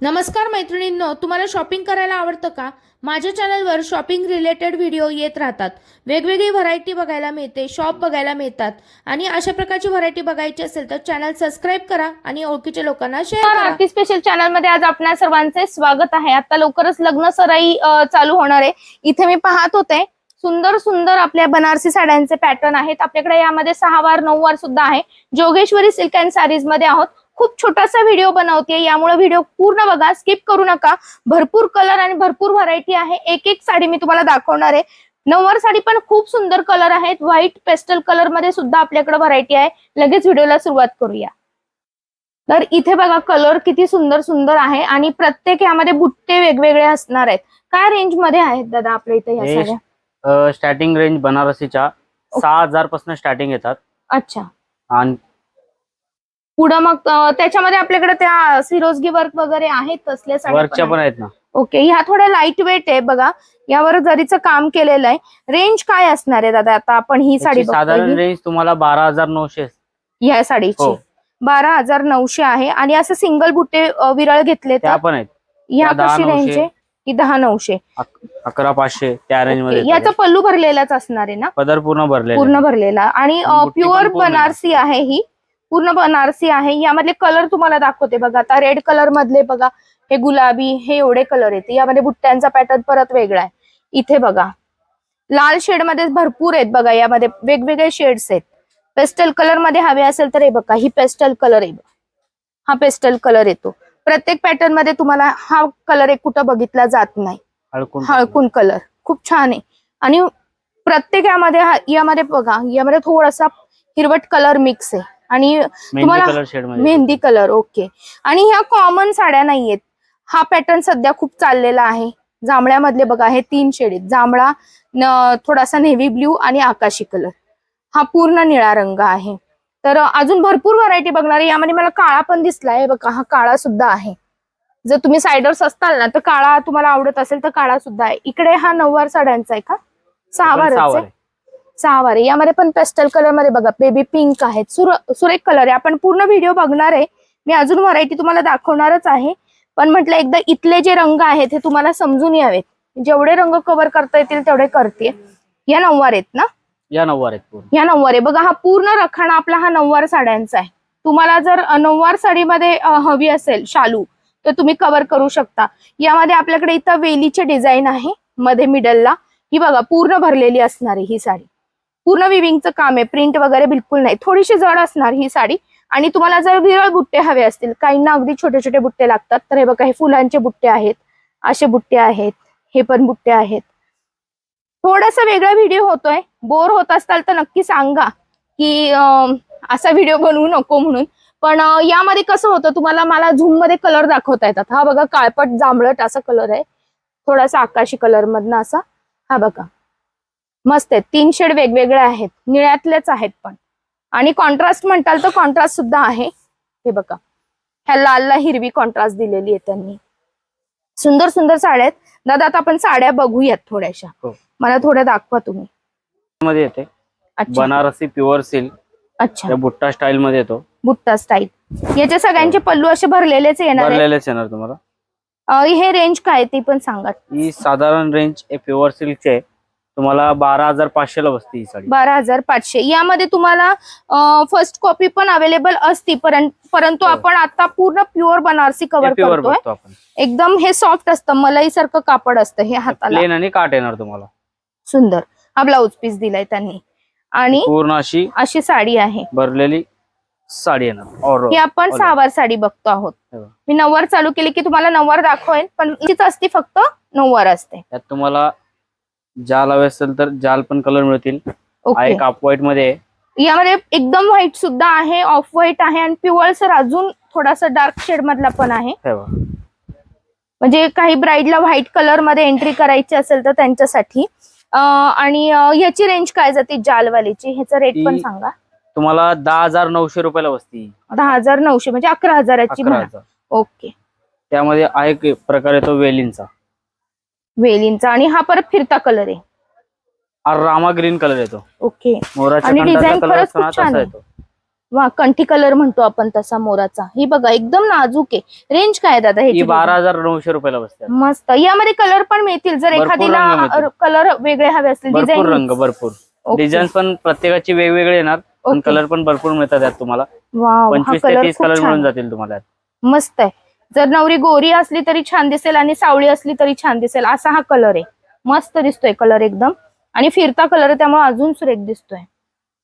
नमस्कार मैत्रिणींनो तुम्हाला शॉपिंग करायला आवडतं का? माझ्या चॅनलवर शॉपिंग रिलेटेड व्हिडिओ येत राहतात. वेगवेगळी व्हरायटी बघायला मिळते शॉप बघायला मिळतात. आणि अशा प्रकारची व्हरायटी बघायची असेल तर चॅनल सबस्क्राईब करा आणि ओळखीच्या लोकांना शेअर आरती स्पेशल चॅनलमध्ये आज आपणा सर्वांचे स्वागत आहे. आता लवकरच लग्न सराई चालू होणार आहे. इथे मी पाहत होते सुंदर सुंदर आपल्या बनारसी साड्यांचे पॅटर्न आहेत. आपल्याकडे यामध्ये सहा वार नऊ वार सुद्धा आहे. जोगेश्वरी सिल्क अँड साडीजमध्ये आहोत. खूप छोटासा व्हिडिओ बनवते यामुळे व्हिडिओ पूर्ण बघा स्किप करू नका. भरपूर कलर आणि भरपूर व्हरायटी आहे. एक एक साडी मी तुम्हाला दाखवणार आहे. नऊवार साडी पण खूप सुंदर कलर आहेत. व्हाईट पेस्टल कलरमध्ये सुद्धा आपल्याकडे व्हरायटी आहे. लगेच व्हिडिओला सुरुवात करूया. तर इथे बघा कलर किती सुंदर सुंदर आहे. आणि प्रत्येक यामध्ये बुट्टे वेगवेगळे असणार आहेत. काय रेंजमध्ये आहेत दादा आपल्या इथे या साड्या? स्टार्टिंग रेंज बनारसीच्या सहा हजारपासून स्टार्टिंग येतात. अच्छा. आणि पुढं मग त्याच्यामध्ये आपल्याकडे त्या सिरोजगी वर्क वगैरे आहेत तसल्या साड्या वर्कच्या पण पण आहेत ना. ओके ह्या थोड्या लाइट वेट आहे बघा. यावर जरीचं काम केलेलं आहे रेंज काय असणार आहे दादा? आता आपण ही साडी याची साधारण बघतोय. रेंज तुम्हाला बारा हजार नऊशे ह्या साडीची. हो. बारा हजार नऊशे आहे. आणि असं सिंगल बुट्टे अं, विरळ घेतले त्या तर? पण आहेत. ह्या त्या दहा कशी रेंज नऊशे. आहे? ही दहा नऊशे. अक- अकरा पाचशे त्या रेंज. मध्ये याचा येतात. पल्लू भरलेलाच असणार आहे ना? पदर पूर्ण भरले पूर्ण भरलेला. आणि बुट्टी पण प्युअर पूर्ण आहे. बनारसी आहे ही. पूर्ण बनारसी आहे. यामधले कलर तुम्हाला दाखवते बघा. आता रेड कलर मधले बघा. हे गुलाबी हे एवढे कलर येते यामध्ये बुट्ट्यांचा पॅटर्न परत वेगळा आहे. इथे बघा. लाल शेडमध्ये भरपूर आहेत बघा. यामध्ये वेगवेगळे शेड्स आहेत. पेस्टल कलरमध्ये हवे असेल तर हे बघा. ही पेस्टल कलर आहे बघा. हा पेस्टल कलर येतो. प्रत्येक पॅटर्नमध्ये तुम्हाला हा कलर एक कुठं बघितला जात नाही. हळकून कलर खूप छान आहे. आणि प्रत्येक यामध्ये यामध्ये बघा. यामध्ये थोडासा हिरवट कलर मिक्स आहे. आणि तुम्हाला कलर शेडमध्ये मेहंदी कलर ओके आणि ह्या कॉमन साड्या नाहीयेत. हा पॅटर्न सध्या खूप चाललेला आहे. जांभळ्यामधले बघा हे तीन शेड आहेत. जांभळा थोडासा नेव्ही ब्ल्यू आणि आकाशी कलर हा पूर्ण निळा रंग आहे. तर अजून भरपूर व्हरायटी बघणार आहे. यामध्ये मला काळा पण दिसलाय. बघा हा काळा सुद्धा आहे. जर तुम्ही सायडर्स असताल ना तर काळा तुम्हाला आवडत असेल तर काळा सुद्धा आहे. इकडे हा नऊवार साड्यांचा आहे का? सहा वारच आहे. आहे. सहा वारे यामध्ये पण पेस्टल कलरमध्ये बघा बेबी पिंक आहेत. सुर- सुरेख कलर आहे. आपण पूर्ण व्हिडिओ बघणार आहे. मी अजून व्हरायटी तुम्हाला दाखवणारच आहे. पण म्हटलं एकदा इथले जे रंग आहेत हे तुम्हाला समजून यावेत. जेवढे रंग कव्हर करता येतील तेवढे करते. या नऊवार आहेत ना? या नऊवार आहेत या नऊवार आहे. बघा हा पूर्ण रखाना आपला हा नऊवार साड्यांचा आहे. तुम्हाला जर नऊवार साडीमध्ये हवी असेल शालू तर तुम्ही कव्हर करू शकता. यामध्ये आपल्याकडे इथं वेलीचे डिझाईन आहे मध्ये मिडलला ही बघा पूर्ण भरलेली असणार आहे ही साडी. पूर्ण विविंगचं काम आहे. प्रिंट वगैरे बिलकुल नाही. थोडीशी जड असणार ही साडी. आणि तुम्हाला जर विरळ बुट्टे हवे असतील काहींना अगदी छोटे छोटे बुट्टे लागतात तर हे बघा हे फुलांचे बुट्टे आहेत असे बुट्टे आहेत हे पण बुट्टे आहेत. थोडासा वेगळा व्हिडिओ होतोय. बोर होत असताल तर नक्की सांगा की असा व्हिडिओ बनवू नको म्हणून. पण यामध्ये कसं होतं तुम्हाला मला झूममध्ये कलर दाखवता येतात. हा बघा काळपट जांभळट असा कलर आहे. थोडासा आकाशी कलर मधनं असा. हा बघा. मस्त आहे तीन शेड वेगवेगळे आहेत. निळ्यातलेच आहेत पण. आणि कॉन्ट्रास्ट म्हणताल तर कॉन्ट्रास्ट सुद्धा आहे. हे बघा. ह्या लालला हिरवी कॉन्ट्रास्ट दिलेली आहे त्यांनी. सुंदर सुंदर साड्या आहेत. दादा आता आपण साड्या बघूयात थोड्याशा. हो. मला थोड्या दाखवा तुम्ही. मध्ये येते. बनारसी प्युअर सिल्क अच्छा. बुट्टा स्टाईल मध्ये येतो. बुट्टा स्टाईल याचे सगळ्यांचे पल्लू असे भरलेलेच येणार आहेत? भरलेलेच येणार तुम्हाला. हे रेंज काय ती पण सांगा. ही साधारण रेंज प्युअर सिल्कची आहे. तुम्हाला बारा हजार पाचशे ला बसते ही साडी. बारा हजार पाचशे यामध्ये तुम्हाला फर्स्ट कॉपी पण अवेलेबल असती परं- परंतु हो. आपण आता पूर्ण प्युअर बनारसी कव्हर प्युअर करतोय. बघतो आपण. एकदम हे सॉफ्ट असतं मलाई सारखं कापड असतं हे हाताला. प्लेन आणि काट येणार तुम्हाला. सुंदर. हा ब्लाऊज पीस दिलाय त्यांनी. आणि पूर्ण अशी अशी साडी आहे. भरलेली साडी येणार. और ही आपण all सहावार साडी बघतो आहोत. हे बघा. मी नऊवार चालू केली की तुम्हाला नऊवार दाखवेन पण हीच असती फक्त नऊवार असते. त्यात तुम्हाला जाल हवे असेल तर जाल पण कलर मिळतील. हा ओके एक अप व्हाईटमध्ये आहे. यामध्ये एकदम व्हाईट सुद्धा आहे ऑफ व्हाईट आहे आणि पिवळसर अजून थोडासा डार्क शेड मधला पण आहे. हे बघा. म्हणजे काही ब्राईडला व्हाईट कलरमध्ये एंट्री करायची असेल तर त्यांच्यासाठी. अं, आणि अं, याची रेंज काय जाते जालवालीची? ह्याचा रेट पण ती- सांगा. तुम्हाला दहा हजार नऊशे रुपयाला बसती दहा हजार नऊशे म्हणजे अकरा हजाराची अकरा म्हणा. हजार. ओके त्यामध्ये आहे एक प्रकार येतो वेलींचा. वेलींचा आणि हा परत फिरता कलर आहे. हा रामा ग्रीन कलर येतो. ओके मोराच्या आणि design कलर खरंच खूप छान तसा आहे. येतो. वा कंठी कलर म्हणतो आपण तसा मोराचा. ही बघा एकदम नाजूक आहे. रेंज काय आहे दादा ही ह्याची बारा हजार नऊशे रुपयाला बसते. मस्त. यामध्ये कलर पण मिळतील. जर भरपूर रंग एखादीला मिळतील. कलर वेगळे हवे असतील भरपूर रंग डिझाईन भरपूर. डिझाईन पण प्रत्येकाची वेगवेगळे येणार पण कलर पण भरपूर मिळतात यात तुम्हाला. वाव हा पंचवीस ते कलर तीस खूप कलर छान मिळून. जातील तुम्हाला यात. मस्त आहे. जर नवरी गोरी असली तरी छान दिसेल आणि सावळी असली तरी छान दिसेल. असा हा कलर आहे. मस्त दिसतोय कलर एकदम. आणि फिरता कलर आहे त्यामुळे अजून सुरेख दिसतोय.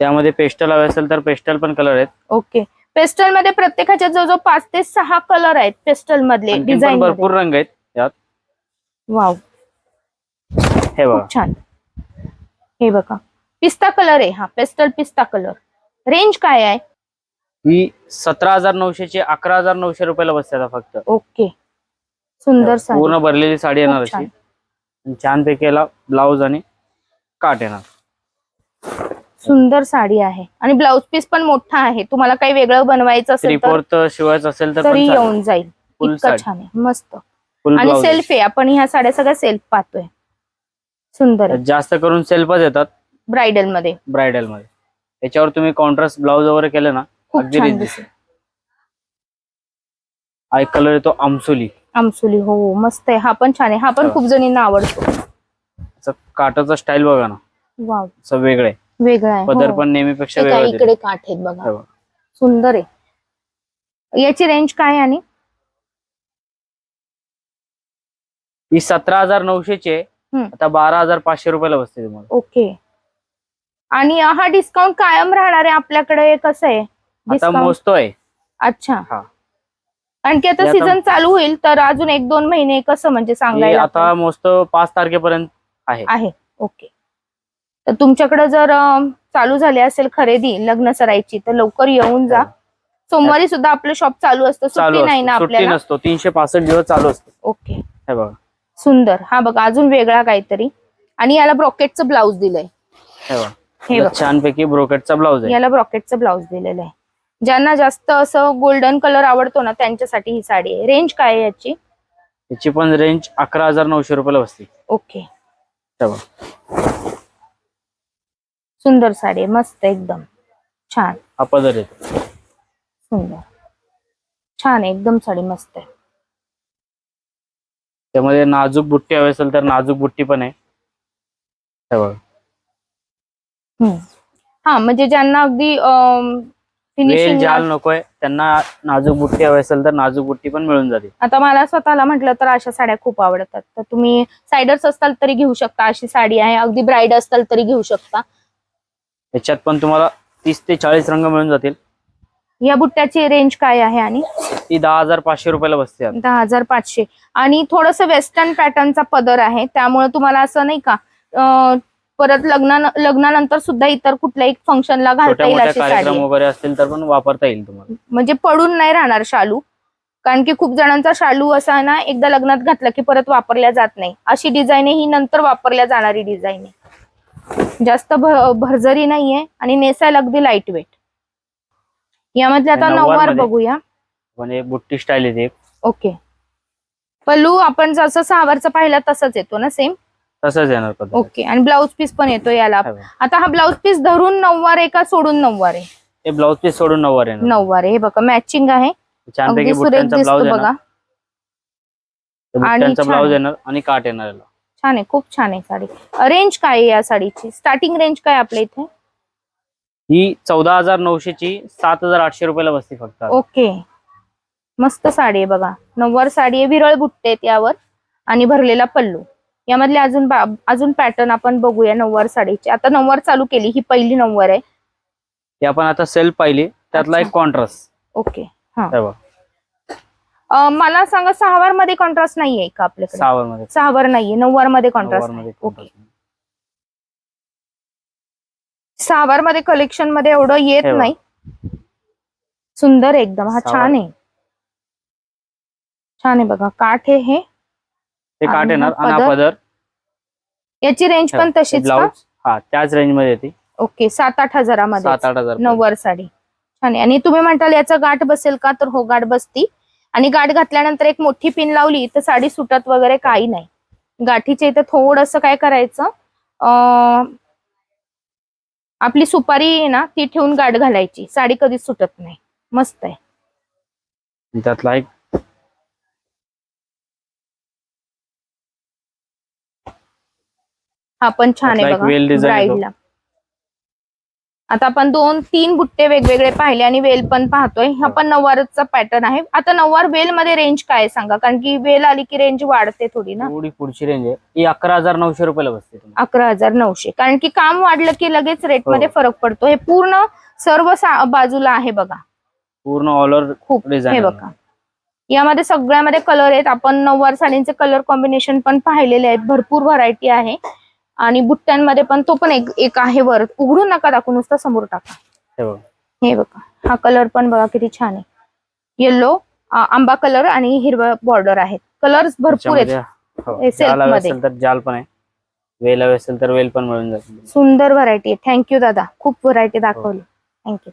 त्यामध्ये पेस्टल हवे असेल तर पेस्टल पण कलर आहेत. ओके पेस्टलमध्ये प्रत्येकाच्या जवळजवळ पाच ते सहा कलर आहेत पेस्टल मधले आणखीन पण डिझाईन भरपूर रंग आहेत यात. वाव हे बघा. खूप छान. हे बघा. पिस्ता कलर आहे हा. पेस्टल पिस्ता कलर रेंज काय आहे? ही सतरा हजार नऊशेची अकरा हजार नऊशे रुपयाला बसते आता फक्त. ओके. सुंदर साडी. पूर्ण भरलेली साडी येणार खूप छान. अशी. आणि छानपैकी याला ब्लाऊज आणि काट येणार. सुंदर साडी आहे. आणि ब्लाउज पीस पण मोठा आहे. तुम्हाला काही वेगळं बनवायचं थ्री असेल तर फोर्थ शिवायचं असेल तर. येऊन जाईल. Full इतकं साडी. छान आहे. मस्त. आणि. सेल्फ आहे. आपण ह्या साड्या सगळ्या सेल्फ पाहतोय. सुंदर जास्त करून सेल्फच येतात. ब्रायडलमध्ये. ब्रायडलमध्ये. त्याच्यावर तुम्ही कॉन्ट्रास्ट ब्लाऊज वगैरे केलं ना खूप अगदी छान रिच दिसेल हा एक कलर येतो आमसुली. आमसुली हो मस्त आहे. हा पण छान आहे. हा पण. खूप जणींना आवडतो. असं काटाचा स्टाईल बघा ना. वाव. असं वेगळं आहे. वेगळा आहे पदर हो. पण नेहमीपेक्षा काय वेगळं इकडे काठ आहेत बघा. हो. सुंदर आहे. याची रेंज काय आहे आणि? ही सतरा हजार नऊशेची आहे. हम्म. आता बारा हजार पाचशे रुपयाला बसते तुम्हाला. ओके. आणि हा डिस्काउंट कायम राहणार आहे आपल्याकडे? कसं आहे? आता Discount? मोजतोय. अच्छा. हा. की आता हे आता- सीझन चालू होईल तर अजून एक दोन महिने कसं म्हणजे हे सांगायला आता मोजतो पाच तारखेपर्यंत आहे. आहे. ओके तर तुमच्याकडे जर अं, चालू झाली असेल खरेदी लग्न सरायची तर लवकर येऊन जा. हो. सोमवारी सुद्धा आपलं शॉप चालू असतं चालू सुट्टी नाही ना असतो. सुट्टी आपल्याला. नसतो. तीनशे पासष्ट दिवस चालू असतो. ओके हे बघा. सुंदर. हा बघा अजून वेगळा काहीतरी. आणि याला ब्रॉकेटचं ब्लाऊज दिलंय. हे बघा. हे याला बघा. छानपैकी ब्रोकेटचा ब्लाऊज आहे. याला ब्रॉकेटचं ब्लाऊज दिलेलं आहे. ज्यांना जास्त असं गोल्डन कलर आवडतो ना त्यांच्यासाठी ही साडी आहे. रेंज काय आहे याची? याची पण रेंज अकरा हजार नऊशे रुपयाला बसते. ओके सुंदर साडी आहे मस्त एकदम. छान. हा पदर येतो सुंदर. छान आहे एकदम साडी मस्त आहे. त्यामध्ये नाजूक बुट्टी हवी असेल तर नाजूक बुट्टी पण आहे. हे बघा. हम्म. हा म्हणजे ज्यांना अगदी वेल जाल नकोय. त्यांना नाजूक बुट्टी हवी असेल तर नाजूक बुट्टी पण मिळून जाते. आता मला स्वतःला म्हटलं तर अशा साड्या खूप आवडतात. तर तुम्ही सायडर्स असताल तरी घेऊ शकता. अशी साडी आहे. अगदी ब्राईड असताल तरी घेऊ शकता. याच्यात पण तुम्हाला तीस ते चाळीस रंग मिळून जातील. या बुट्ट्याची रेंज काय आहे आणि? ती दहा हजार पाचशे रुपयाला बसते. दहा हजार पाचशे. आणि थोडस वेस्टर्न पॅटर्नचा पदर आहे. त्यामुळे तुम्हाला असं नाही का परत लग्ना लग्नानंतर सुद्धा इतर कुठल्याही फंक्शनला घालता छोट्या येईल मोठ्या अशी साडी. कार्यक्रम. वगैरे असतील तर पण वापरता येईल तुम्हाला. म्हणजे पडून नाही राहणार शालू. कारण की खूप जणांचा शालू असा ना एकदा लग्नात घातला की परत वापरल्या जात नाही. अशी डिझाईन ही नंतर वापरल्या जाणारी डिझाईन आहे. जास्त भ- भरजरी नाहीये आणि नेसायला अगदी लाइट वेट यामधले आता नऊवार? बघूया. म्हणजे बुट्टी स्टाईल येते. ओके. पल्लू आपण जसं सहावारचा पाहिला तसंच येतो ना सेम तसंच येणार पद्धत. ओके आणि ब्लाऊज पीस पण येतो याला. हे. आता हा ब्लाऊज पीस धरून नऊवार आहे का सोडून नऊवार आहे? हे ब्लाऊज पीस सोडून नऊवार येणार. नऊवार आहे. हे बघा मॅचिंग आहे. छानपैकी बुट्ट्यांचा ब्लाऊज बघा. येणार. आणि बुट्ट्यांचा छान ब्लाऊज आहे. येणार आणि काट येणार छान आहे खूप छान आहे साडी. रेंज काय आहे या साडीची? स्टार्टिंग रेंज काय आहे आपल्या इथे? ही चौदा हजार नऊशेची सात हजार आठशे रुपयाला बसते फक्त. ओके. मस्त साडी आहे बघा. नऊवार साडी आहे विरळ बुट्टे आहेत यावर. आणि भरलेला पल्लू. यामधले अजून अजून पॅटर्न आपण बघूया नऊवार साडीचे. आता नऊवार चालू केली ही पहिली नऊवार आहे. ही आपण आता सेल्फ पाहिली त्यातला. एक कॉन्ट्रास्ट ओके हे. मला सांगा सहावारमध्ये कॉन्ट्रास्ट नाहीये का आपल्याकडे? सहावर मध्ये सहावार नाहीये नऊवारमध्ये कॉन्ट्रास्ट ओके. सहावारमध्ये कलेक्शनमध्ये एवढं येत. नाही. सुंदर एकदम. हा. छान आहे. छान आहे बघा. काठ आहे हे. ते काट आणि येणार हा आणि हा पदर? पदर. याची रेंज पण तशीच का? ब्लाऊज हा त्याच रेंजमध्ये येते ओके सात आठ हजारामध्ये. सात आठ हजार नऊवार साडी छान आहे. आणि तुम्ही म्हणताल याचा गाठ बसेल का? तर हो गाठ बसती. आणि गाठ घातल्यानंतर एक मोठी पिन लावली तर साडी सुटत वगैरे काही नाही. गाठीच्या इथं थोडस काय करायचं? अं, आपली सुपारी आहे ना ती ठेवून गाठ घालायची. साडी कधीच सुटत नाही. मस्त आहे. आणि त्यातला एक हा पण छान आहे बघा. ब्राईडला आता आपण दोन तीन बुट्टे वेगवेगळे पाहिले आणि वेल पण पाहतोय. हा पण नऊवारचा पॅटर्न आहे. आता नऊवार वेल मध्ये रेंज काय आहे सांगा? कारण की वेल आली की रेंज वाढते थोडी ना. थोडी पुढची रेंज आहे. ही अकरा हजार नऊशे रुपयाला बसते अकरा हजार नऊशे. कारण की काम वाढलं की लगेच रेट हो. मध्ये फरक पडतो. हे पूर्ण सर्व बाजूला आहे बघा. पूर्ण ऑल ओव्हर खूप हे बघा. यामध्ये सगळ्यामध्ये कलर आहेत. आपण नऊवार साडींचे कलर कॉम्बिनेशन पण पाहिलेले आहेत. भरपूर व्हरायटी आहे. आणि बुट्ट्यांमध्ये पण तो पण एक एक आहे वर. उघडून नका टाकू नुसता समोर टाका. हे बघा. हे बघा. हा कलर पण बघा किती छान आहे. येल्लो आंबा कलर आणि हिरवा बॉर्डर आहेत. कलर्स भरपूर आहेत. हो, हे silk जाल हवे मध्ये. असेल तर जाल पण आहे. वेल हवे असेल तर वेल पण मिळून जातील सुंदर व्हरायटी आहे. थँक्यू दादा. खूप व्हरायटी दाखवली. थँक्यू